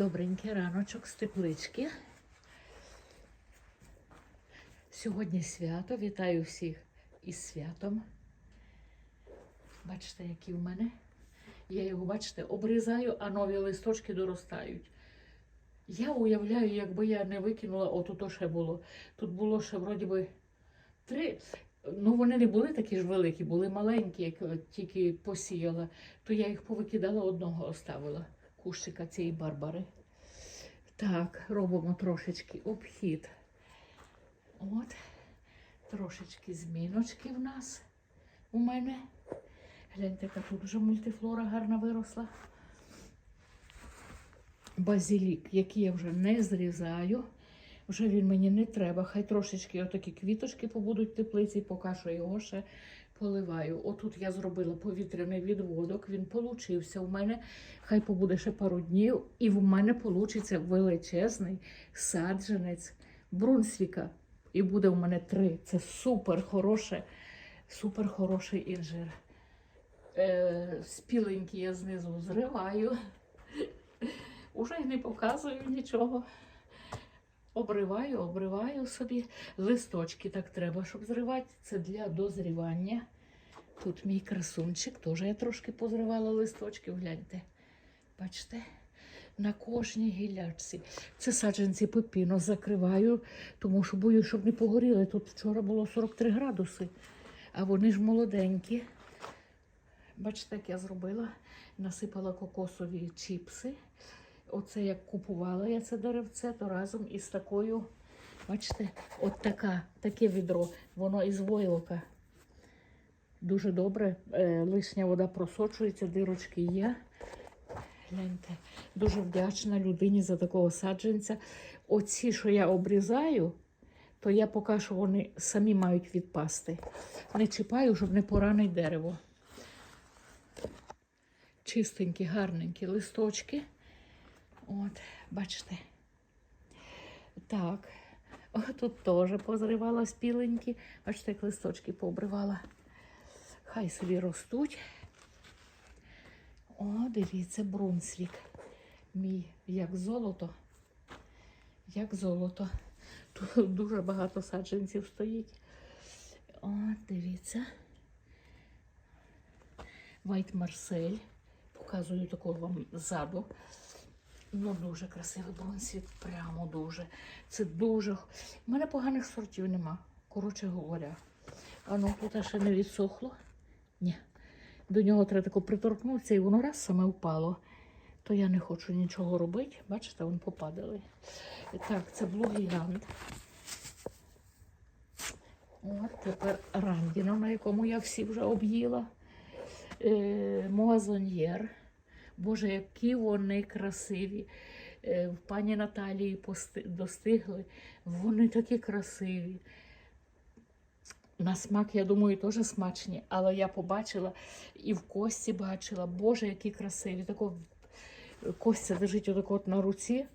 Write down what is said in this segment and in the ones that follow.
Добренький раночок з теплички. Сьогодні свято. Вітаю всіх із святом. Бачите, які в мене. Я його, бачите, обрізаю, а нові листочки доростають. Я уявляю, якби я не викинула, отут ще було. Тут було ще вроді би три. Ну, вони не були такі ж великі, були маленькі, як тільки посіяла, то я їх повикидала, одного оставила, кущика цієї барбари. Так, робимо трошечки обхід. От, трошечки зміночки в нас у мене. Гляньте, яка тут вже мультифлора гарно виросла. Базилік, який я вже не зрізаю. Вже він мені не треба. Хай трошечки отакі квіточки побудуть в теплиці, поки що його ще поливаю. Отут я зробила повітряний відводок, він получився у мене. Хай побуде ще пару днів, і в мене получиться величезний саджанець Брунсвіка. І буде в мене три. Це супер хороше, супер хороший інжир. Е, спіленький я знизу зриваю. Уже й не показую нічого. Обриваю, обриваю собі. Листочки так треба, щоб зривати. Це для дозрівання. Тут мій красунчик, теж я трошки позривала листочки, гляньте. Бачите? На кожній гілячці. Це саджанці пепіно закриваю, тому що боюсь, щоб не погоріли. Тут вчора було 43 градуси, а вони ж молоденькі. Бачите, як я зробила? Насипала кокосові чіпси. Оце як купувала я це деревце, то разом із такою, бачите, от така, таке відро, воно із войлока. Дуже добре. Е, лишня вода просочується, дирочки є. Гляньте, дуже вдячна людині за такого саджанця. Оці, що я обрізаю, то я поки що вони самі мають відпасти. Не чіпаю, щоб не поранить дерево. Чистенькі, гарненькі листочки. От, бачите. Так. О, тут теж позривала спіленькі. Бачите, як листочки пообривала. Хай собі ростуть. О, дивіться, брунсвік. Мій як золото. Як золото. Тут дуже багато саджанців стоїть. О, дивіться. Вайт Марсель. Показую такого вам ззаду. Ну, дуже красивий бронзит, прямо дуже. Це дуже. У мене поганих сортів нема, коротше говоря. А ну тут ще не відсохло. Ні. До нього треба тако приторкнутися і воно раз саме впало. То я не хочу нічого робити. Бачите, вони попадали. Так, це блугігант. От тепер рандіно, на якому я всі вже об'їла. Е, Моазоньєр. Боже, які вони красиві. Е, В пані Наталії достигли. Вони такі красиві. На смак, я думаю, теж смачні, але я побачила і в кості бачила, Боже, які красиві. Тако Костя лежить отако от на руці.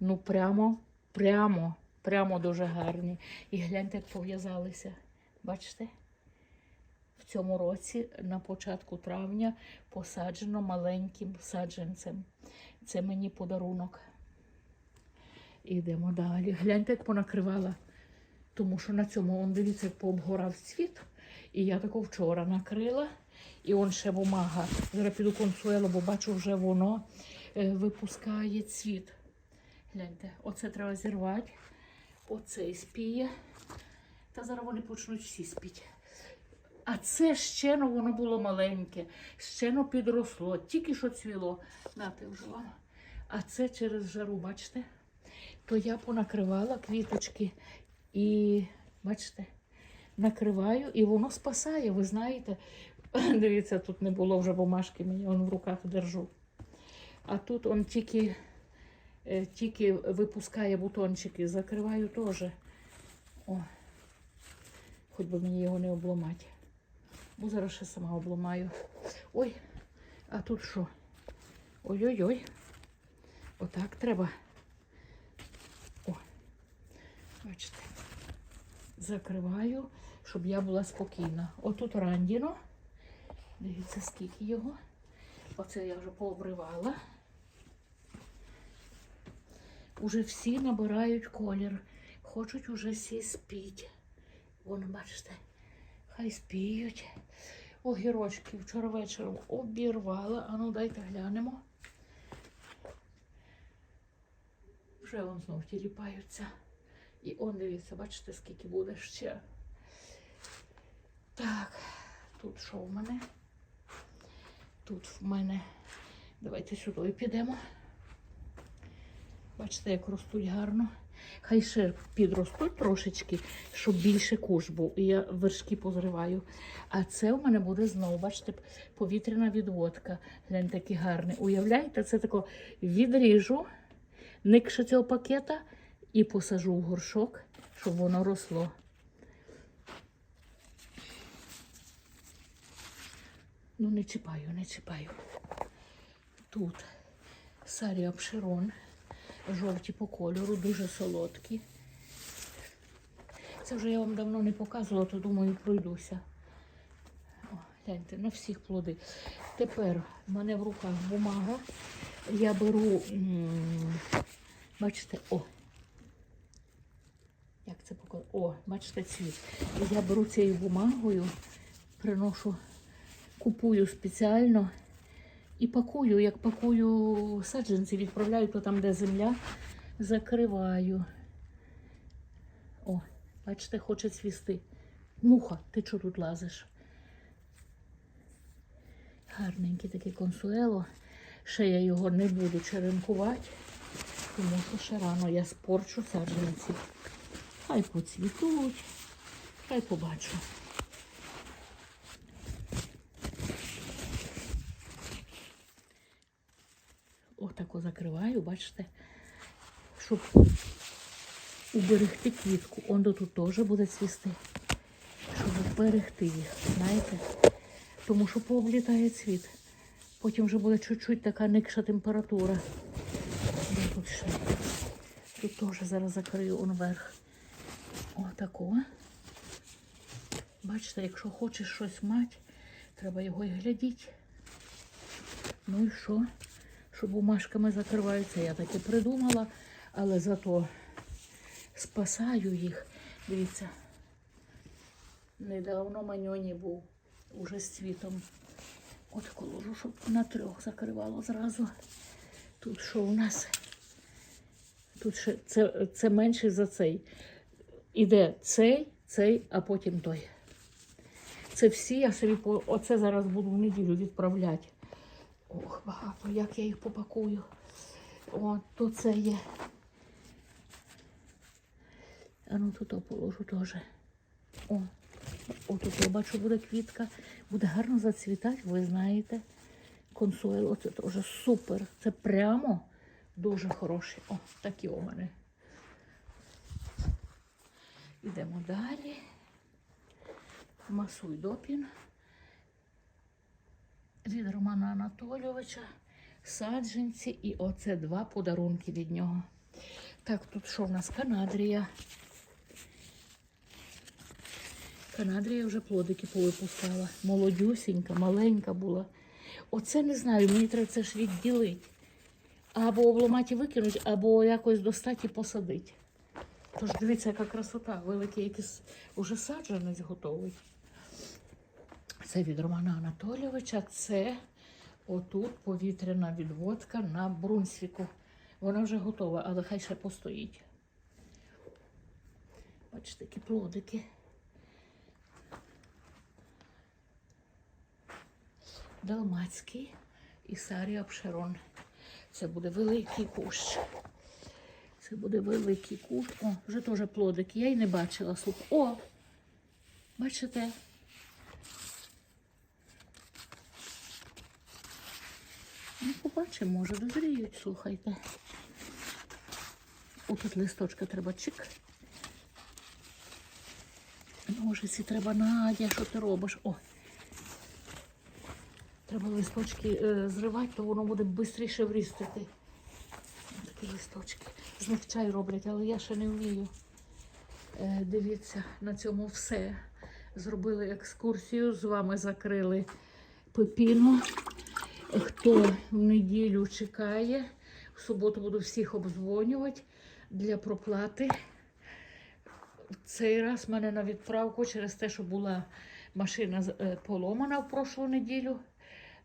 Ну, прямо, прямо, прямо дуже гарні. І гляньте, як пов'язалися. Бачите? В цьому році, на початку травня, посаджено маленьким саджанцем. Це мені подарунок. Ідемо далі. Гляньте, як понакривала. Тому що на цьому, он, дивіться, пообгорав цвіт. І я тако вчора накрила. І он ще бумага. Зараз піду консуело, бо бачу, вже воно е, випускає цвіт. Гляньте, оце треба зірвати. Оцей спіє. Та зараз вони почнуть всі спіти. А це ще ну, воно було маленьке, ще ну, підросло, тільки що цвіло. Нате вже вам. А це через жару, бачите? То я понакривала квіточки і, бачите, накриваю, і воно спасає, ви знаєте. Дивіться, тут не було вже бумажки, мені он в руках держу. А тут он тільки, е, тільки випускає бутончики, закриваю теж. О, хоч би мені його не обламати. Бо зараз ще сама обламаю. Ой, а тут що? Ой-ой-ой. Отак треба. О, бачите. Закриваю, щоб я була спокійна. Отут рандіно. Дивіться, скільки його. Оце я вже пообривала. Уже всі набирають колір. Хочуть уже всі спіть. Вон, бачите, хай спіють. Огірочки вчора вечором обірвала. А ну дайте глянемо. Вже вон знов тіліпаються. І он дивіться, бачите, скільки буде ще. Так, тут що в мене? Тут в мене. Давайте сюди підемо. Бачите, як ростуть гарно. Хай ще підростуть трошечки, щоб більше куш був. І я вершки позриваю. А це у мене буде знову, бачите, повітряна відводка. Гляньте, такий гарний. Уявляєте, це тако відріжу, никше цього пакета і посажу в горшок, щоб воно росло. Ну, не чіпаю, не чіпаю. Тут сарі обширон, жовті по кольору, дуже солодкі. Це вже я вам давно не показувала, то думаю, пройдуся. О, гляньте, на всіх плоди. Тепер в мене в руках бумага. Я беру, бачите, о. Як це показати? О, бачите, цвіт. Я беру цією бумагою, приношу, купую спеціально і пакую, як пакую саджанці, відправляю то там, де земля, закриваю. О, бачите, хоче цвісти. Муха, ти чого тут лазиш? Гарненький такий консуело. Ще я його не буду черенкувати, тому що ще рано я спорчу саджанці. Хай поцвітуть, хай побачу. Отако закриваю, бачите, щоб уберегти квітку. Он тут теж буде цвісти, щоб вберегти їх, знаєте? Тому що пооблітає цвіт. Потім вже буде чуть-чуть така никша температура. Де тут ще? Тут теж зараз закрию он вверх. Отако. Бачите, якщо хочеш щось мати, треба його і глядіть. Ну і що? Що бумажками закриваються. Я таке придумала, але зато спасаю їх. Дивіться, недавно маньоні був уже з цвітом. От коложу, щоб на трьох закривало зразу. Тут що у нас? Тут ще це, це менше за цей. Іде цей, цей, а потім той. Це всі я собі. Оце зараз буду в неділю відправляти. Ох, багато, як я їх попакую. О, тут це є. А ну тут положу теж. О, отут я бачу, буде квітка. Буде гарно зацвітати, ви знаєте. Консуело це теж супер. Це прямо дуже хороші. О, такі у мене. Йдемо далі. Масуй допін від Романа Анатолійовича, саджанці і оце два подарунки від нього. Так, тут що в нас? Канадрія. Канадрія вже плодики повипускала. Молодюсінька, маленька була. Оце не знаю, мені треба це ж відділити. Або обламати і викинути, або якось достати і посадити. Тож дивіться, яка красота, великий якийсь уже саджанець готовий. Це від Романа Анатолійовича. Це отут повітряна відводка на Брунсвіку. Вона вже готова, але хай ще постоїть. Бачите, такі плодики. Далмацький і Сарі Обширон. Це буде великий кущ. Це буде великий кущ. О, вже теж плодики. Я й не бачила. Слухай. О! Бачите? Ну, побачимо, може, дозріють, слухайте. О, тут листочка треба чик. Ножиці треба Надя, що ти робиш? О. Треба листочки е, зривати, то воно буде швидше врістити. Такі листочки. З них чай роблять, але я ще не вмію. Е, дивіться, на цьому все. Зробили екскурсію, з вами закрили пепіну. Хто в неділю чекає, В суботу буду всіх обдзвонювати для проплати. Цей раз в мене на відправку через те, що була машина е, поломана в прошлу неділю,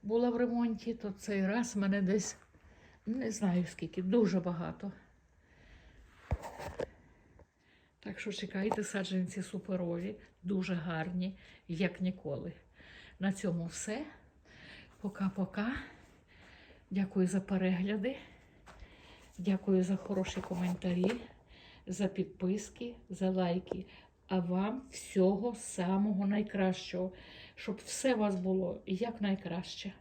була в ремонті, то цей раз мене десь не знаю скільки, дуже багато. Так що чекайте, саджанці суперові, дуже гарні, як ніколи. На цьому все. Пока-пока. Дякую за перегляди. Дякую за хороші коментарі, за підписки, за лайки. А вам всього самого найкращого, щоб все у вас було як найкраще.